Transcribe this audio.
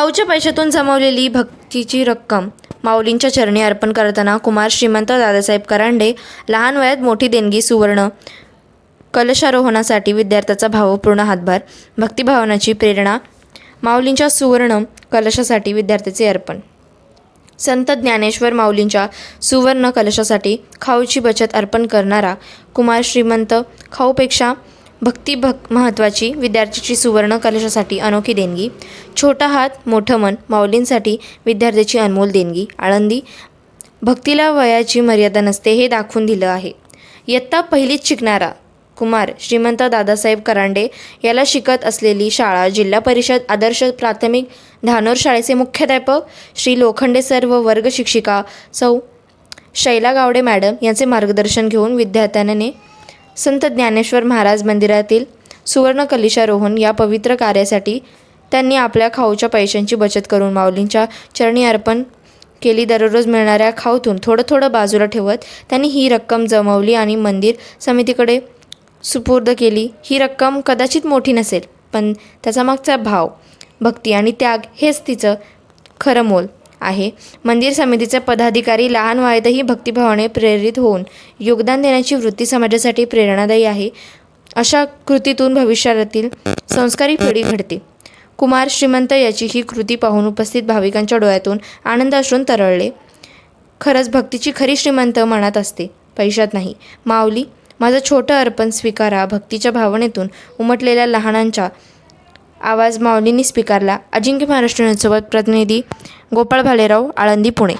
खाऊच्या पैशातून जमवलेली भक्तीची रक्कम माऊलींच्या चरणी अर्पण करताना कुमार श्रीमंत दादासाहेब करांडे लहान वयात मोठी देणगी सुवर्ण कलशारोहणासाठी विद्यार्थ्याचा भावपूर्ण हातभार भक्तिभावनाची प्रेरणा माऊलींच्या सुवर्ण कलशासाठी विद्यार्थ्याचे अर्पण. संत ज्ञानेश्वर माऊलींच्या सुवर्ण कलशासाठी खाऊची बचत अर्पण करणारा कुमार श्रीमंत खाऊपेक्षा भक्ती भक महत्त्वाची विद्यार्थ्याची सुवर्ण कलशासाठी अनोखी देणगी छोटा हात मोठं मन माऊलींसाठी विद्यार्थ्याची अनमोल देणगी आळंदी भक्तीला वयाची मर्यादा नसते हे दाखवून दिलं आहे. इयत्ता पहिलीच शिकणारा कुमार श्रीमंत दादासाहेब करांडे याला शिकत असलेली शाळा जिल्हा परिषद आदर्श प्राथमिक धानोर शाळेचे मुख्याध्यापक श्री लोखंडे सर व वर्ग शिक्षिका सौ शैला गावडे मॅडम यांचे मार्गदर्शन घेऊन विद्यार्थ्याने संत ज्ञानेश्वर महाराज मंदिरातील सुवर्ण कलिशारोहण या पवित्र कार्यासाठी त्यांनी आपल्या खाऊच्या पैशांची बचत करून माऊलींच्या चरणी अर्पण केली. दररोज मिळणाऱ्या खाऊतून थोडं थोडं बाजूला ठेवत त्यांनी ही रक्कम जमवली आणि मंदिर समितीकडे सुपूर्द केली. ही रक्कम कदाचित मोठी नसेल पण त्याचा मागचा भाव भक्ती आणि त्याग हेच तिचं खरं मोल. आहे. मंदिर समितीचे पदाधिकारी लहान वयातही भक्तिभावाने प्रेरित होऊन योगदान देण्याची वृत्ती समाजासाठी प्रेरणादायी आहे. अशा कृतीतून भविष्यातील संस्कारी पिढी घडते. कुमार श्रीमंत याची ही कृती पाहून उपस्थित भाविकांच्या डोळ्यातून आनंद असून तरळले. खरंच भक्तीची खरी श्रीमंत मनात असते. पैशात नाही. माऊली माझं छोटं अर्पण स्वीकारा. भक्तीच्या भावनेतून उमटलेल्या लहानांच्या आवाज माऊलींनी स्वीकारला. अजिंक्य महाराष्ट्र प्रतिनिधी गोपाळ भालेराव आळंदी पुणे.